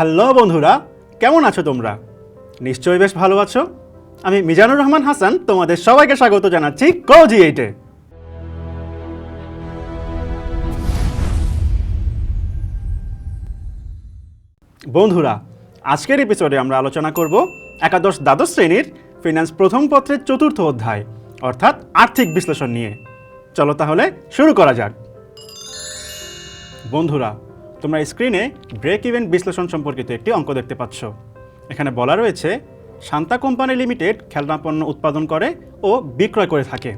Hello বন্ধুরা, কেমন আছো তোমরা? নিশ্চয়ই বেশ ভালো আছো। আমি মিজানুর রহমান হাসান, তোমাদের সবাইকে স্বাগত জানাচ্ছি কোজি এইটে বন্ধুরা, আজকের এপিসোডে আমরা আলোচনা করব একাদশ দ্বাদশ শ্রেণির ফিনান্স প্রথম পত্রের চতুর্থ অধ্যায়, অর্থাৎ আর্থিক বিশ্লেষণ নিয়ে। চলো তাহলে শুরু করা যাক। বন্ধুরা তোমরা স্ক্রিনে ব্রেক ইভেন বিশ্লেষণ সম্পর্কিত একটি অঙ্ক দেখতে পাচ্ছ। এখানে বলা রয়েছে, শান্তা কোম্পানি লিমিটেড খেলনা পণ্য উৎপাদন করে ও বিক্রয় করে থাকে।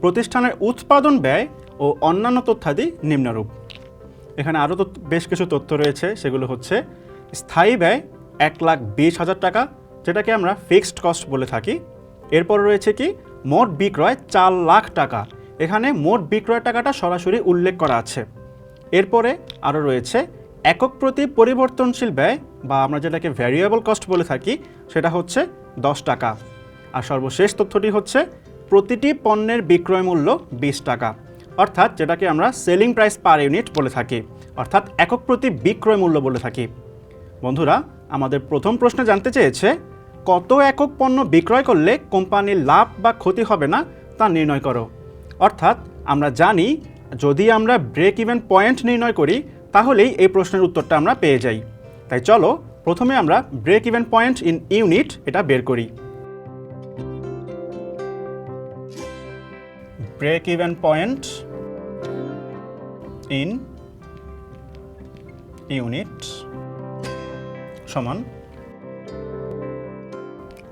প্রতিষ্ঠানের উৎপাদন ব্যয় ও অন্যান্য তথ্যাদি নিম্নরূপ। এখানে আরও বেশ কিছু তথ্য রয়েছে, সেগুলো হচ্ছে, স্থায়ী ব্যয় এক লাখ বিশ হাজার টাকা, যেটাকে আমরা ফিক্সড কস্ট বলে থাকি। এরপর রয়েছে কি, মোট বিক্রয় চার লাখ টাকা। এখানে মোট বিক্রয় টাকাটা সরাসরি উল্লেখ করা আছে। এরপরে আরও রয়েছে একক প্রতি পরিবর্তনশীল ব্যয়, বা আমরা যেটাকে ভ্যারিয়েবল কস্ট বলে থাকি, সেটা হচ্ছে দশ টাকা। আর সর্বশেষ তথ্যটি হচ্ছে প্রতিটি পণ্যের বিক্রয় মূল্য বিশ টাকা। অর্থাৎ যেটাকে আমরা সেলিং প্রাইস পার ইউনিট বলে থাকি, অর্থাৎ একক প্রতি বিক্রয় মূল্য বলে থাকি। বন্ধুরা, আমাদের প্রথম প্রশ্নে জানতে চেয়েছে, কত একক পণ্য বিক্রয় করলে কোম্পানির লাভ বা ক্ষতি হবে না তা নির্ণয় করো। অর্থাৎ আমরা জানি যদি আমরা ব্রেক ইভেন পয়েন্ট নির্ণয় করি, তাহলেই এই প্রশ্নের উত্তরটা আমরা পেয়ে যাই। তাই চলো, প্রথমে আমরা break even point in unit এটা বের করি। Break even point in unit সমান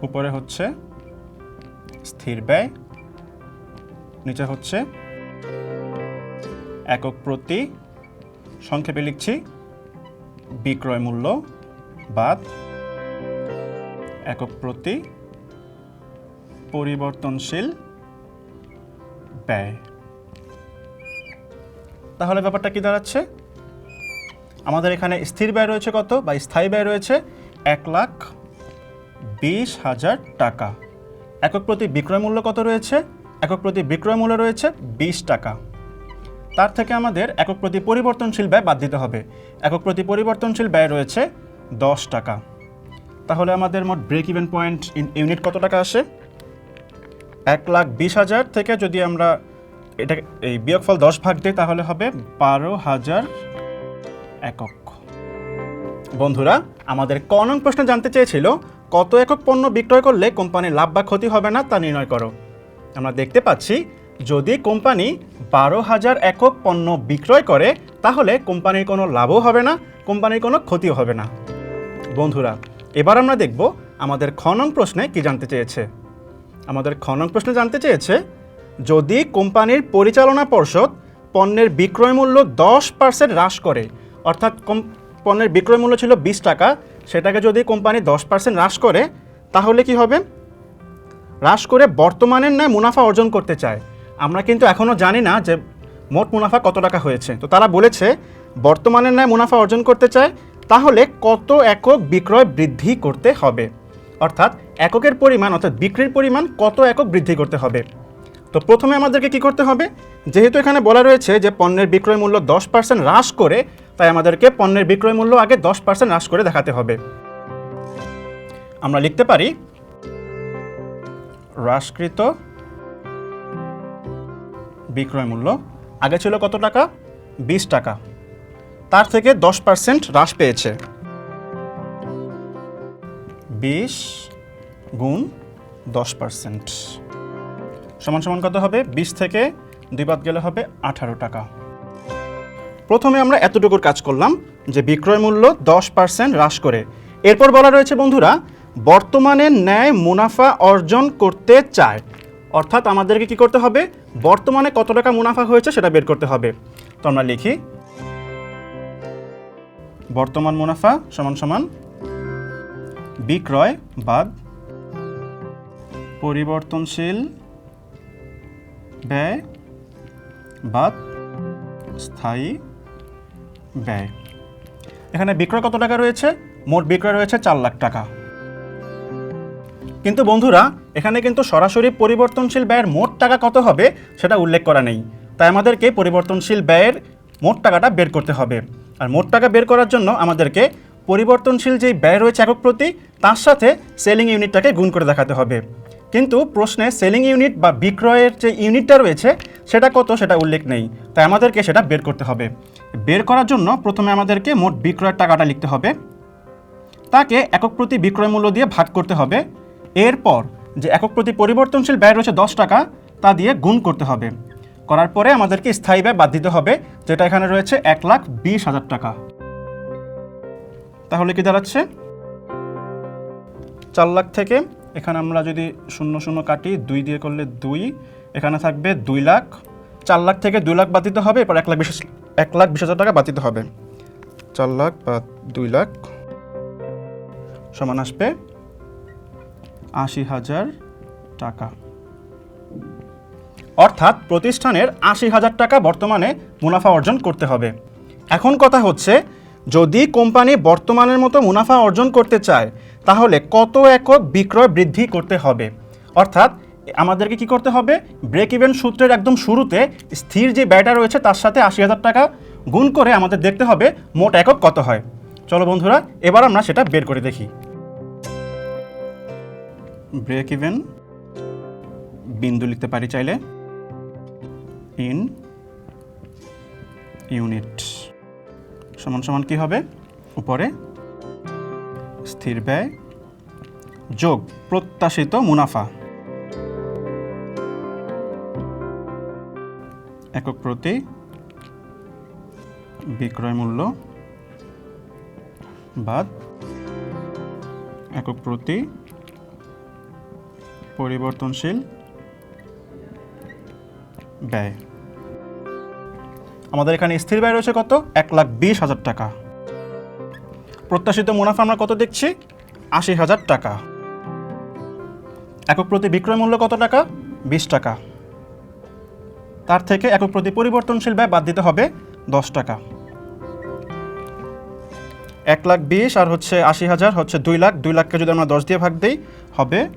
উপরে হচ্ছে স্থির ব্যয়, নিচে হচ্ছে একক প্রতি সংক্ষেপে লিখছি, বিক্রয় মূল্য বাদ একক প্রতি পরিবর্তনশীল ব্যয়। তাহলে ব্যাপারটা কি দাঁড়াচ্ছে? আমাদের এখানে স্থির ব্যয় রয়েছে কত বা স্থায়ী ব্যয় রয়েছে? এক লাখ বিশ হাজার টাকা। একক প্রতি বিক্রয় মূল্য কত রয়েছে? একক প্রতি বিক্রয় মূল্য রয়েছে বিশ টাকা। তার থেকে আমাদের একক প্রতি পরিবর্তনশীল ব্যয় বাদ দিতে হবে। একক প্রতি পরিবর্তনশীল ব্যয় রয়েছে দশ টাকা। তাহলে আমাদের মোট break even point in unit কত টাকা আসে? এক লাখ বিশ হাজার থেকে যদি আমরা এটা এই বিয়োগফল দশ ভাগ দিই, তাহলে হবে বারো হাজার একক। বন্ধুরা, আমাদের ক নং প্রশ্ন জানতে চেয়েছিল, কত একক পণ্য বিক্রয় করলে কোম্পানির লাভ বা ক্ষতি হবে না তা নির্ণয় করো। আমরা দেখতে পাচ্ছি যদি কোম্পানি বারো হাজার একক পণ্য বিক্রয় করে, তাহলে কোম্পানির কোনো লাভও হবে না, কোম্পানির কোনো ক্ষতিও হবে না। বন্ধুরা, এবার আমরা দেখব আমাদের খনন প্রশ্নে কি জানতে চেয়েছে। আমাদের খনন প্রশ্নে জানতে চেয়েছে, যদি কোম্পানির পরিচালনা পর্ষদ পণ্যের বিক্রয় মূল্য দশ পার্সেন্ট হ্রাস করে, অর্থাৎ পণ্যের বিক্রয় মূল্য ছিল বিশ টাকা, সেটাকে যদি কোম্পানি দশ পার্সেন্ট হ্রাস করে, তাহলে কি হবে? হ্রাস করে বর্তমানের ন্যায় মুনাফা অর্জন করতে চায়। আমরা কিন্তু এখনও জানি না যে মোট মুনাফা কত টাকা হয়েছে। তো তারা বলেছে, বর্তমানের ন্যায় মুনাফা অর্জন করতে চায়, তাহলে কত একক বিক্রয় বৃদ্ধি করতে হবে? অর্থাৎ এককের পরিমাণ, অর্থাৎ বিক্রির পরিমাণ কত একক বৃদ্ধি করতে হবে? তো প্রথমে আমাদেরকে কি করতে হবে? যেহেতু এখানে বলা রয়েছে যে পণ্যের বিক্রয় মূল্য দশ পার্সেন্ট হ্রাস করে, তাই আমাদেরকে পণ্যের বিক্রয় মূল্য আগে দশ পার্সেন্ট হ্রাস করে দেখাতে হবে। আমরা লিখতে পারি, হ্রাসকৃত বিক্রয় মূল্য। আগে ছিল কত টাকা? বিশ টাকা। তার থেকে দশ পার্সেন্ট হ্রাস পেয়েছে। বিশ গুণ দশ পার্সেন্ট। সমান সমান কত হবে? বিশ থেকে দুই বাদ গেলে হবে আঠারো টাকা। প্রথমে আমরা এতটুকুর কাজ করলাম যে বিক্রয় মূল্য দশ পার্সেন্ট হ্রাস করে। এরপর বলা রয়েছে, বন্ধুরা, বর্তমানে ন্যায় মুনাফা অর্জন করতে চায়। অর্থাৎ আমাদেরকে কি করতে হবে? বর্তমানে কত টাকা মুনাফা হয়েছে সেটা বের করতে হবে। তো আমরা লিখি, বর্তমান মুনাফা সমান সমান বিক্রয় বাদ পরিবর্তনশীল ব্যয় বাদ স্থায়ী ব্যয়। এখানে বিক্রয় কত টাকা রয়েছে? মোট বিক্রয় রয়েছে চার লাখ টাকা। কিন্তু বন্ধুরা এখানে কিন্তু সরাসরি পরিবর্তনশীল ব্যয়ের মোট টাকা কত হবে সেটা উল্লেখ করা নেই। তাই আমাদেরকে পরিবর্তনশীল ব্যয়ের মোট টাকাটা বের করতে হবে। আর মোট টাকা বের করার জন্য আমাদেরকে পরিবর্তনশীল যেই ব্যয় রয়েছে একক প্রতি, তার সাথে সেলিং ইউনিটটাকে গুণ করে দেখাতে হবে। কিন্তু প্রশ্নে সেলিং ইউনিট বা বিক্রয়ের যে ইউনিটটা রয়েছে, সেটা কত সেটা উল্লেখ নেই। তাই আমাদেরকে সেটা বের করতে হবে। বের করার জন্য প্রথমে আমাদেরকে মোট বিক্রয়ের টাকাটা লিখতে হবে। তাকে একক প্রতি বিক্রয় মূল্য দিয়ে ভাগ করতে হবে। এরপর যে একক প্রতি পরিবর্তনশীল ব্যয় রয়েছে দশ টাকা, তা দিয়ে গুণ করতে হবে। করার পরে আমাদেরকে স্থায়ী ব্যয় বাদ দিতে হবে, যেটা এখানে রয়েছে এক লাখ বিশ হাজার টাকা। তাহলে কি দাঁড়াচ্ছে? চার লাখ থেকে, এখানে আমরা যদি শূন্য শূন্য কাটি, দুই দিয়ে করলে দুই, এখানে থাকবে দুই লাখ। চার লাখ থেকে দুই লাখ বাদ দিতে হবে, এরপর এক লাখ বিশ, এক লাখ বিশ হাজার টাকা বাদ দিতে হবে। চার লাখ বা দুই লাখ, সমান আসবে আশি হাজার টাকা। অর্থাৎ প্রতিষ্ঠানের আশি হাজার টাকা বর্তমানে মুনাফা অর্জন করতে হবে। এখন কথা হচ্ছে, যদি কোম্পানি বর্তমানের মতো মুনাফা অর্জন করতে চায়, তাহলে কত একক বিক্রয় বৃদ্ধি করতে হবে? অর্থাৎ আমাদেরকে কি করতে হবে? ব্রেক ইভেন সূত্রের একদম শুরুতে স্থির যে ব্যয়টা রয়েছে, তার সাথে আশি হাজার টাকা গুণ করে আমাদের দেখতে হবে মোট একক কত হয়। চলো বন্ধুরা, এবার আমরা সেটা বের করে দেখি। ব্রেক ইভেন বিন্দু লিখতে পারি চাইলে ইন ইউনিট সমান সমান কি হবে? উপরে, স্থির ব্যয়, যোগ, প্রত্যাশিত মুনাফা। একক প্রতি বিক্রয় মূল্য বাদ, একক প্রতি পরিবর্তনশীল ব্যয়। আমাদের এখানে স্থির ব্যয় রয়েছে কত? এক লাখ বিশ হাজার টাকা। প্রত্যাশিত মুনাফা আমরা কত দেখছি? আশি হাজার টাকা। একক প্রতি বিক্রয় মূল্য কত টাকা? বিশ টাকা। তার থেকে একক প্রতি পরিবর্তনশীল ব্যয় বাদ দিতে হবে দশ টাকা। এক লাখ বিশ আর হচ্ছে আশি হাজার হচ্ছে দুই লাখ। দুই লাখকে যদি আমরা দশ দিয়ে ভাগ দিই, হবে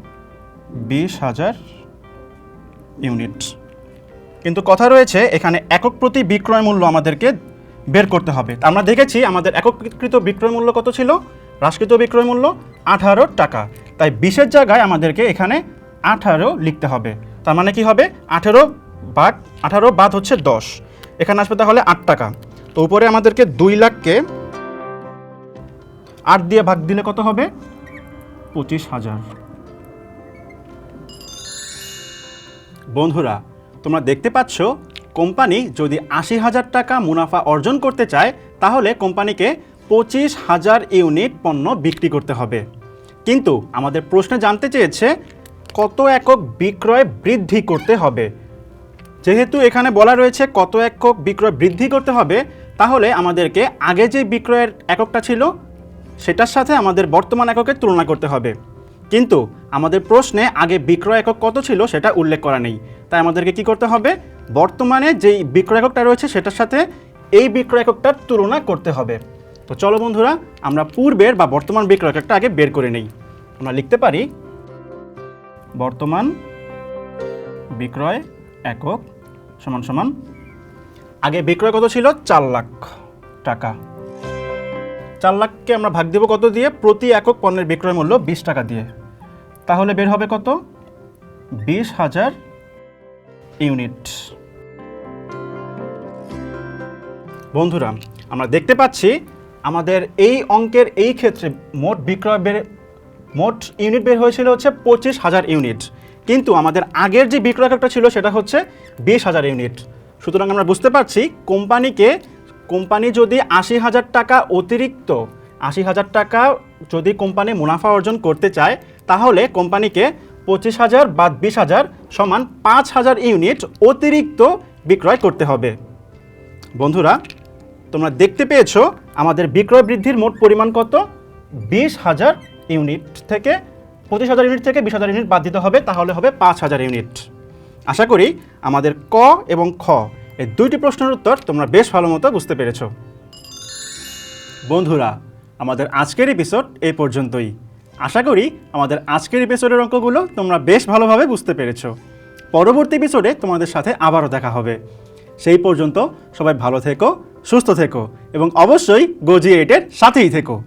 বিশ হাজার ইউনিট। কিন্তু কথা রয়েছে, এখানে একক প্রতি বিক্রয় মূল্য আমাদেরকে বের করতে হবে। আমরা দেখেছি আমাদের এককৃত বিক্রয় মূল্য কত ছিল? হ্রাসকৃত বিক্রয় মূল্য আঠারো টাকা। তাই বিশের জায়গায় আমাদেরকে এখানে আঠারো লিখতে হবে। তার মানে কি হবে? আঠারো বাদ আঠারো বাদ হচ্ছে দশ। এখানে আসবে তাহলে আট টাকা। তো উপরে আমাদেরকে দুই লাখকে আট দিয়ে ভাগ দিলে কত হবে? পঁচিশ হাজার। বন্ধুরা, তোমরা দেখতে পাচ্ছ, কোম্পানি যদি আশি হাজার টাকা মুনাফা অর্জন করতে চায়, তাহলে কোম্পানিকে পঁচিশ হাজার ইউনিট পণ্য বিক্রি করতে হবে। কিন্তু আমাদের প্রশ্নে জানতে চেয়েছে, কত একক বিক্রয় বৃদ্ধি করতে হবে? যেহেতু এখানে বলা রয়েছে কত একক বিক্রয় বৃদ্ধি করতে হবে, তাহলে আমাদেরকে আগে যে বিক্রয়ের এককটা ছিল, সেটার সাথে আমাদের বর্তমান এককের তুলনা করতে হবে। কিন্তু আমাদের প্রশ্নে আগে বিক্রয় একক কত ছিল সেটা উল্লেখ করা নেই। তাই আমাদেরকে কি করতে হবে? বর্তমানে যেই বিক্রয় এককটা রয়েছে সেটার সাথে এই বিক্রয় এককটার তুলনা করতে হবে। তো চলো বন্ধুরা, আমরা পূর্বের বা বর্তমান বিক্রয় এককটা আগে বের করে নেই। আমরা লিখতে পারি, বর্তমান বিক্রয় একক সমান সমান, আগে বিক্রয় কত ছিল? চার লাখ টাকা। চার লাখকে আমরা ভাগ দেব কত দিয়ে? প্রতি একক পণ্যের বিক্রয় মূল্য বিশ টাকা দিয়ে। তাহলে বের হবে কত? বিশ হাজার ইউনিট। বন্ধুরা, আমরা দেখতে পাচ্ছি আমাদের এই অঙ্কের এই ক্ষেত্রে মোট বিক্রয় বের মোট ইউনিট বের হয়েছিল হচ্ছে পঁচিশ হাজার ইউনিট। কিন্তু আমাদের আগের যে বিক্রয় এককটা ছিল সেটা হচ্ছে বিশ হাজার ইউনিট। সুতরাং আমরা বুঝতে পারছি কোম্পানিকে কোম্পানি যদি আশি হাজার টাকা অতিরিক্ত আশি হাজার টাকা যদি কোম্পানি মুনাফা অর্জন করতে চায় তাহলে কোম্পানিকে পঁচিশ হাজার বা বিশ হাজার সমান পাঁচ হাজার ইউনিট অতিরিক্ত বিক্রয় করতে হবে। বন্ধুরা, তোমরা দেখতে পেয়েছ আমাদের বিক্রয় বৃদ্ধির মোট পরিমাণ কত? বিশ হাজার ইউনিট থেকে পঁচিশ হাজার ইউনিট থেকে বিশ হাজার ইউনিট বাদ দিতে হবে, তাহলে হবে পাঁচ হাজার ইউনিট। আশা করি আমাদের ক এবং খ এই দুইটি প্রশ্নের উত্তর তোমরা বেশ ভালো মতো বুঝতে পেরেছ। বন্ধুরা, আমাদের আজকের এপিসোড এই পর্যন্তই। আশা করি আমাদের আজকের এপিসোডের অঙ্কগুলো তোমরা বেশ ভালোভাবে বুঝতে পেরেছ। পরবর্তী এপিসোডে তোমাদের সাথে আবারও দেখা হবে। সেই পর্যন্ত সবাই ভালো থেকো, সুস্থ থেকো এবং অবশ্যই গোজি এইটের সাথেই থেকো।